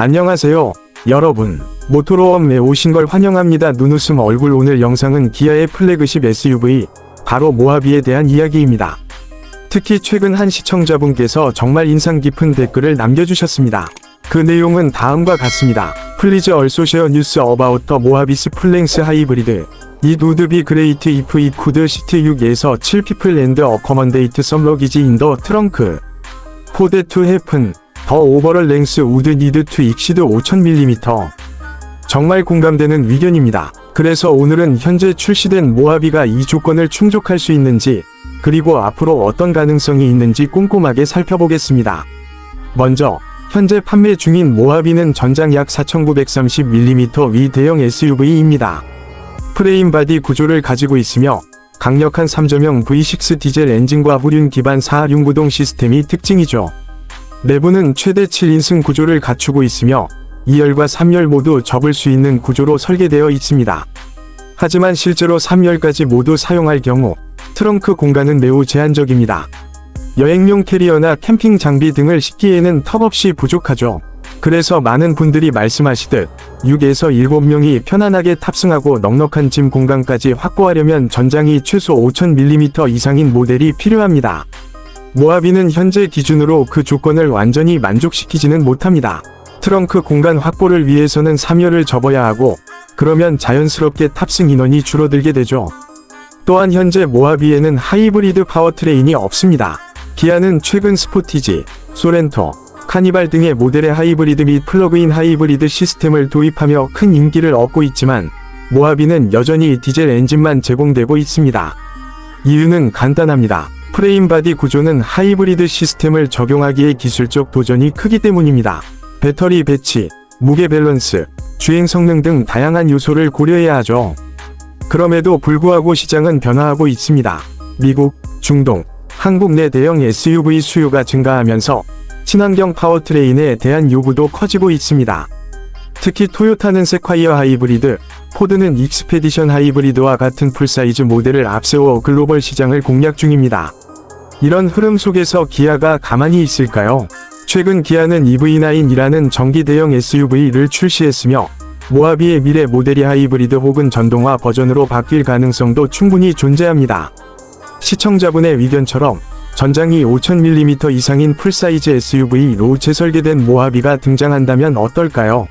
안녕하세요, 여러분. 모토로움에 오신 걸 환영합니다. 눈웃음 얼굴 오늘 영상은 기아의 플래그십 SUV, 바로 모하비에 대한 이야기입니다. 특히 최근 한 시청자분께서 정말 인상 깊은 댓글을 남겨주셨습니다. 그 내용은 다음과 같습니다. 플리즈 얼소 쉐어 뉴스 어바웃 더 모하비스 플랭스 하이브리드 이 누드비 그레이트 이프 이 쿠드 시트 6에서 7 피플 랜드 어커먼데이트 썸러기지 인더 트렁크 포드 투 해픈 더 오버럴 랭스 우드 니드 투 익시드 5000mm 정말 공감되는 의견입니다. 그래서 오늘은 현재 출시된 모하비가 이 조건을 충족할 수 있는지 그리고 앞으로 어떤 가능성이 있는지 꼼꼼하게 살펴보겠습니다. 먼저 현재 판매 중인 모하비는 전장 약 4930mm 위 대형 SUV입니다. 프레임 바디 구조를 가지고 있으며 강력한 3점형 V6 디젤 엔진과 후륜 기반 4륜 구동 시스템이 특징이죠. 내부는 최대 7인승 구조를 갖추고 있으며 2열과 3열 모두 접을 수 있는 구조로 설계되어 있습니다. 하지만 실제로 3열까지 모두 사용할 경우 트렁크 공간은 매우 제한적입니다. 여행용 캐리어나 캠핑 장비 등을 싣기에는 턱없이 부족하죠. 그래서 많은 분들이 말씀하시듯 6에서 7명이 편안하게 탑승하고 넉넉한 짐 공간까지 확보하려면 전장이 최소 5000mm 이상인 모델이 필요합니다. 모하비는 현재 기준으로 그 조건을 완전히 만족시키지는 못합니다. 트렁크 공간 확보를 위해서는 3열을 접어야 하고 그러면 자연스럽게 탑승 인원이 줄어들게 되죠. 또한 현재 모하비에는 하이브리드 파워트레인이 없습니다. 기아는 최근 스포티지, 소렌토, 카니발 등의 모델의 하이브리드 및 플러그인 하이브리드 시스템을 도입하며 큰 인기를 얻고 있지만 모하비는 여전히 디젤 엔진만 제공되고 있습니다. 이유는 간단합니다. 프레임 바디 구조는 하이브리드 시스템을 적용하기에 기술적 도전이 크기 때문입니다. 배터리 배치, 무게 밸런스, 주행 성능 등 다양한 요소를 고려해야 하죠. 그럼에도 불구하고 시장은 변화하고 있습니다. 미국, 중동, 한국 내 대형 SUV 수요가 증가하면서 친환경 파워트레인에 대한 요구도 커지고 있습니다. 특히 토요타는 세콰이어 하이브리드, 포드는 익스페디션 하이브리드와 같은 풀사이즈 모델을 앞세워 글로벌 시장을 공략 중입니다. 이런 흐름 속에서 기아가 가만히 있을까요? 최근 기아는 EV9이라는 전기 대형 SUV를 출시했으며 모하비의 미래 모델이 하이브리드 혹은 전동화 버전으로 바뀔 가능성도 충분히 존재합니다. 시청자분의 의견처럼 전장이 5000mm 이상인 풀사이즈 SUV로 재설계된 모하비가 등장한다면 어떨까요?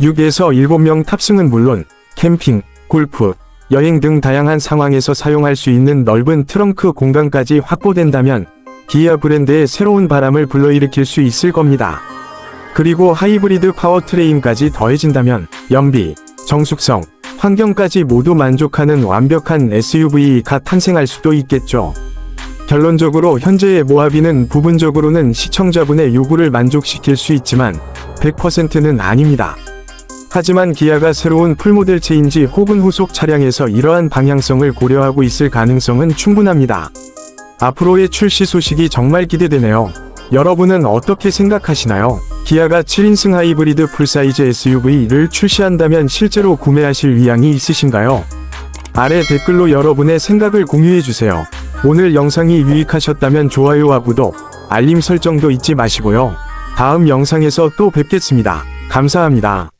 6에서 7명 탑승은 물론 캠핑, 골프, 여행 등 다양한 상황에서 사용할 수 있는 넓은 트렁크 공간까지 확보된다면 기아 브랜드의 새로운 바람을 불러일으킬 수 있을 겁니다. 그리고 하이브리드 파워트레인까지 더해진다면 연비, 정숙성, 환경까지 모두 만족하는 완벽한 SUV가 탄생할 수도 있겠죠. 결론적으로 현재의 모하비는 부분적으로는 시청자분의 요구를 만족시킬 수 있지만 100%는 아닙니다. 하지만 기아가 새로운 풀모델 체인지 혹은 후속 차량에서 이러한 방향성을 고려하고 있을 가능성은 충분합니다. 앞으로의 출시 소식이 정말 기대되네요. 여러분은 어떻게 생각하시나요? 기아가 7인승 하이브리드 풀사이즈 SUV를 출시한다면 실제로 구매하실 의향이 있으신가요? 아래 댓글로 여러분의 생각을 공유해주세요. 오늘 영상이 유익하셨다면 좋아요와 구독, 알림 설정도 잊지 마시고요. 다음 영상에서 또 뵙겠습니다. 감사합니다.